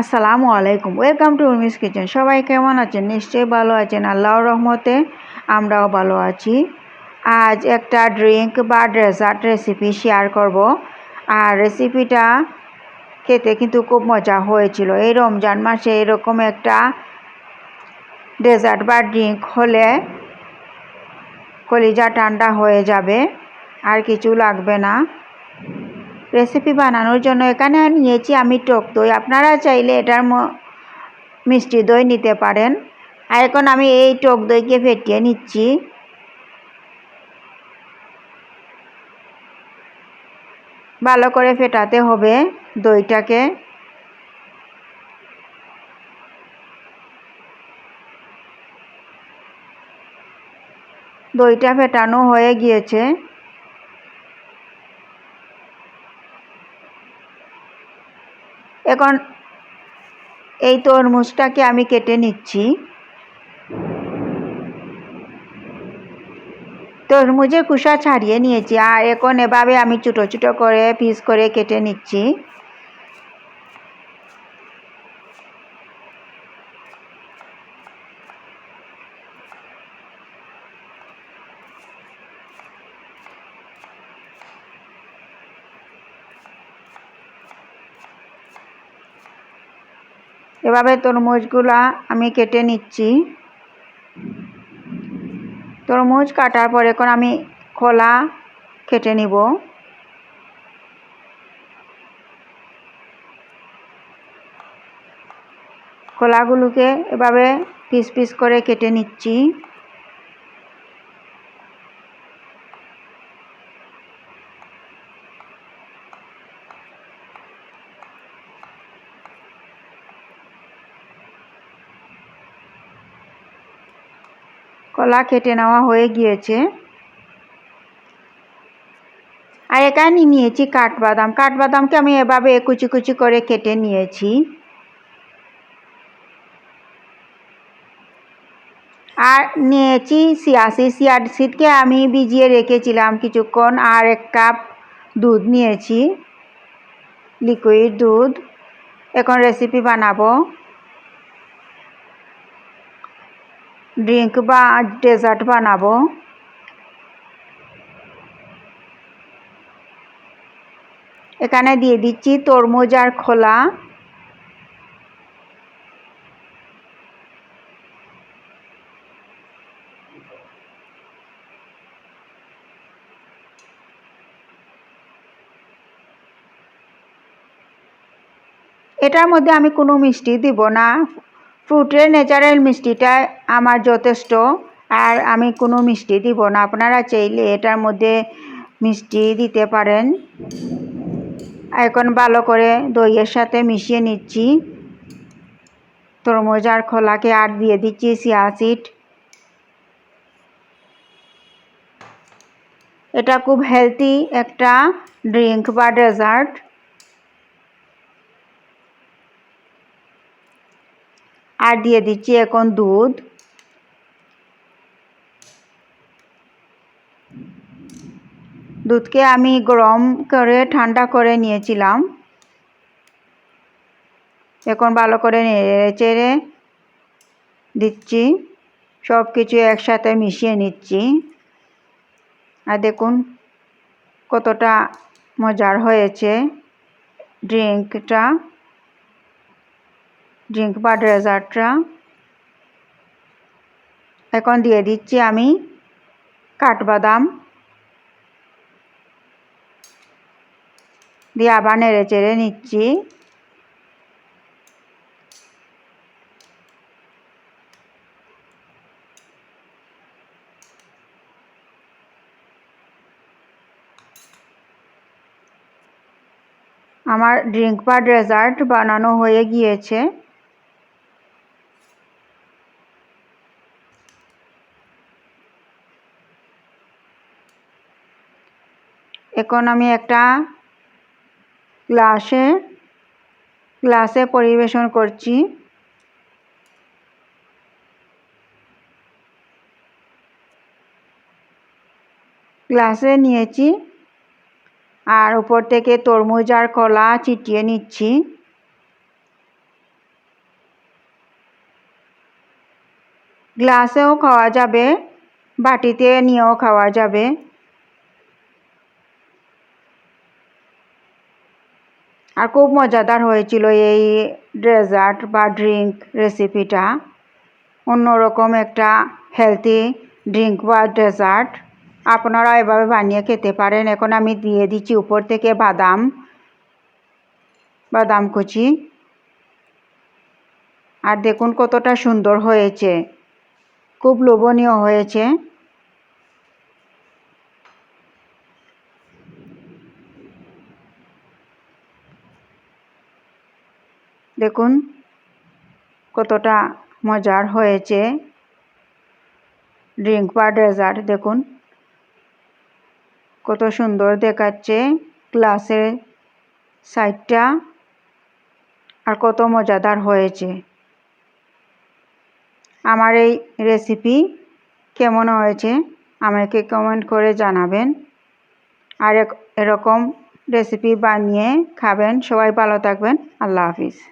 আসসালামু আলাইকুম। Welcome to Urmi's kitchen সবাই কেমন আছেন? নিশ্চয়ই ভালো আছেন। আল্লাহর রহমতে আমরাও ভালো আছি। আজ একটা ড্রিঙ্ক বা ডেজার্ট রেসিপি শেয়ার করব। আর রেসিপিটা খেতে কিন্তু খুব মজা হয়েছিল। এই রমজান মাসে এরকম একটা ডেজার্ট বা ড্রিঙ্ক হলে কলিজা ঠান্ডা হয়ে যাবে। আর কিছু লাগবে না। রেসিপি বানানোর জন্য এখানে নিয়েছি আমি টক দই। আপনারা চাইলে এটার মিষ্টি দই নিতে পারেন। আর এখন আমি এই টক দইকে ফেটিয়ে নিচ্ছি। ভালো করে ফেটাতে হবে দইটাকে। দইটা ফেটানো হয়ে গিয়েছে। এখন এই তরমুজটাকে আমি কেটে নিচ্ছি। তরমুজের কুসা ছাড়িয়ে নিয়েছি আর এখন এভাবে আমি ছোটো ছোটো করে পিস করে কেটে নিচ্ছি। এভাবে তরমুজগুলা আমি কেটে নিচ্ছি। তরমুজ কাটার পর এখন আমি খোলা কেটে নিব। খোলাগুলোকে এভাবে পিস পিস করে কেটে নিচ্ছি। কলা কেটে নেওয়া হয়ে গিয়েছে। আর এখানে নিয়েছি কাঠবাদাম। কাঠবাদামকে আমি এভাবে কুচি কুচি করে কেটে নিয়েছি। আর নিয়েছি সিয়াসি। সিয়ার সিডকে আমি ভিজিয়ে রেখেছিলাম কিছুক্ষণ। আর এক কাপ দুধ নিয়েছি। লিকুইড দুধ। এখন রেসিপি বানাবো। ড্রিঙ্ক বা ডেজার্ট বানাবো এখানে দিয়ে দিচ্ছি তরমুজ আর খোলা। এটার মধ্যে আমি কোনো মিষ্টি দিব না। ফ্রুটের ন্যাচারাল মিষ্টিটা আমার যথেষ্ট, আর আমি কোনো মিষ্টি দিব না। আপনারা চাইলে এটার মধ্যে মিষ্টি দিতে পারেন। এখন ভালো করে দইয়ের সাথে মিশিয়ে নিচ্ছি। তরমুজ আর খোলাকে আর দিয়ে দিচ্ছি সিয়াসিড এটা খুব হেলদি একটা ড্রিঙ্ক বা ডেজার্ট। আর দিয়ে দিচ্ছি এখন দুধ। দুধকে আমি গরম করে, ঠান্ডা করে নিয়েছিলাম। এখন ভালো করে নেড়ে চেড়ে দিচ্ছি। সব কিছু একসাথে মিশিয়ে নিচ্ছি। আর দেখুন কতটা মজার হয়েছে ড্রিঙ্কটা। ড্রিঙ্ক বা ডেজার্টটা এখন দিয়ে দিচ্ছি আমি কাঠবাদাম। দিয়ে আবার নেড়ে চেড়ে নিচ্ছি। আমার ড্রিঙ্ক বা ডেজার্ট বানানো হয়ে গিয়েছে। এখন আমি একটা গ্লাসে গ্লাসে পরিবেশন করছি। গ্লাসে নিয়েছি। আর উপর থেকে তরমুজ আর কলা চিটিয়ে নিচ্ছি। গ্লাসেও খাওয়া যাবে, বাটিতে নিয়েও খাওয়া যাবে। আর খুব মজাদার হয়েছিল এই ডেজার্ট বা ড্রিঙ্ক রেসিপিটা অন্যরকম একটা হেলদি ড্রিঙ্ক বা ডেজার্ট আপনারা এভাবে বানিয়ে খেতে পারেন। এখন আমি দিয়ে দিচ্ছি উপর থেকে বাদাম বাদাম কুচি। আর দেখুন কতটা সুন্দর হয়েছে। খুব লোভনীয় হয়েছে। দেখুন, কতটা মজার হয়েছে। ড্রিঙ্ক বা ডেজার্ট দেখুন। কত সুন্দর দেখাচ্ছে গ্লাসের সাইডটা, আর কত মজাদার হয়েছে। আমার এই রেসিপি কেমন হয়েছে, আমাকে কমেন্ট করে জানাবেন। আর এরকম রেসিপি বানিয়ে খাবেন। সবাই ভালো থাকবেন। আল্লাহ হাফিজ।